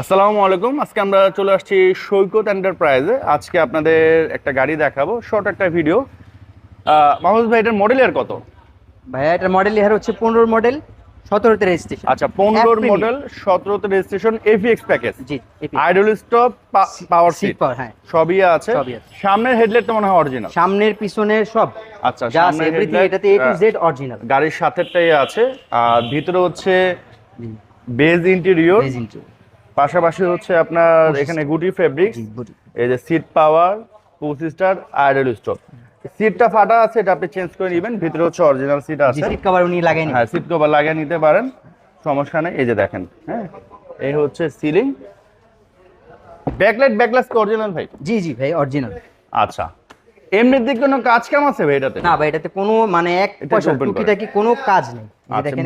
আসসালামু আলাইকুম। আজকে আমরা চলে আসছি সৈকত এন্টারপ্রাইজে। আজকে আপনাদের একটা গাড়ি দেখাবো শর্ট একটা ভিডিও। মাহমুদ ভাই এটার মডেল এর কত? ভাইয়া এটার মডেল ইয়ার হচ্ছে পনেরোর মডেল সতেরোতে রেজিস্ট্রেশন আচ্ছা পনেরোর। মডেল সতেরোতে রেজিস্ট্রেশন এফিএক্স প্যাকেজ জি আইডল স্টপ পাওয়ার সিট হ্যাঁ। সবই আছে। সবই আছে। সামনের হেডলাইট তো মনে হয় অরিজিনাল সামনের পিছনের সব। আচ্ছা সামনের এভরিথিং এটাতে এ টু জেড অরিজিনাল গাড়ির সাথেরটাই আছে। আর ভিতরে হচ্ছে বেজ ইন্টেরিয়র বেজ ইন্টেরিয়র পাশাপাশি হচ্ছে আপনার এখানে গুটি ফেব্রিক এই যে সিট পাওয়ার পুসিস্টার আইডল স্টপ সিটটা ফাটা আছে এটা আপনি চেঞ্জ করে নেবেন ভিতরে হচ্ছে অরিজিনাল সিট আছে। সিট কভার উনি হ্যাঁ সিট কভার লাগিয়ে নিতে পারেন সমস্যা নেই এই যে দেখেন হ্যাঁ এই হচ্ছে সিলিং ব্যাকলাইট ব্যাকলাস অরিজিনাল ভাই? জি জি ভাই অরিজিনাল আচ্ছা এমনির দিকে কোনো কাজ কাম আছে ভাই এটাতে? না ভাই এটাতে কোনো মানে এক পয়সা টুকিটাকি কোনো কাজ নেই। দেখেন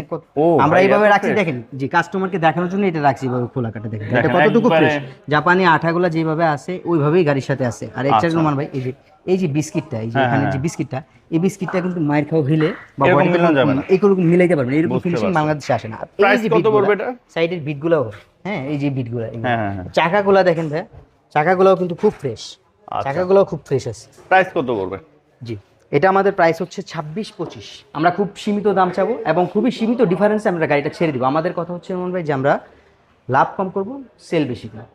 আমরা এইভাবে রাখছি দেখেন জি কাস্টমারকে দেখানোর জন্য এটা রাখছি এইভাবে খোলা কাটা দেখেন। এটা কতটুকু ফ্রেশ জাপানি আঠাগুলো যেভাবে আছে ওইভাবেই গাড়ির সাথে আছে। আর একটা আচ্ছা। রোমান ভাই এই যে এই যে বিস্কিটটা এই যে হ্যাঁ, এখানে হ্যাঁ। যে বিস্কিটটা এই বিস্কিটটা কিন্তু মায়ের খাওয়া হইলে বা এরকম মিলাইতে পারবেন এরকম ফিনিশিং বাংলাদেশে আসে না। এই যে কত বিটগুলা, পড়বে এটা? সাইডের বিটগুলো হ্যাঁ এই যে বিটগুলো হ্যাঁ, হ্যাঁ, হ্যাঁ। চাকাগুলো দেখেন ভাই চাকাগুলোও কিন্তু খুব ফ্রেশ আচ্ছা। চাকাগুলোও খুব ফ্রেশ আছে। প্রাইস কত করবে জি। এটা আমাদের প্রাইস হচ্ছে ছাব্বিশ পঁচিশ। আমরা খুব সীমিত দাম চাবো এবং খুবই সীমিত ডিফারেন্সে আমরা গাড়িটা ছেড়ে দিব। আমাদের কথা হচ্ছে এমন ভাই যে আমরা লাভ কম করব সেল বেশি করব।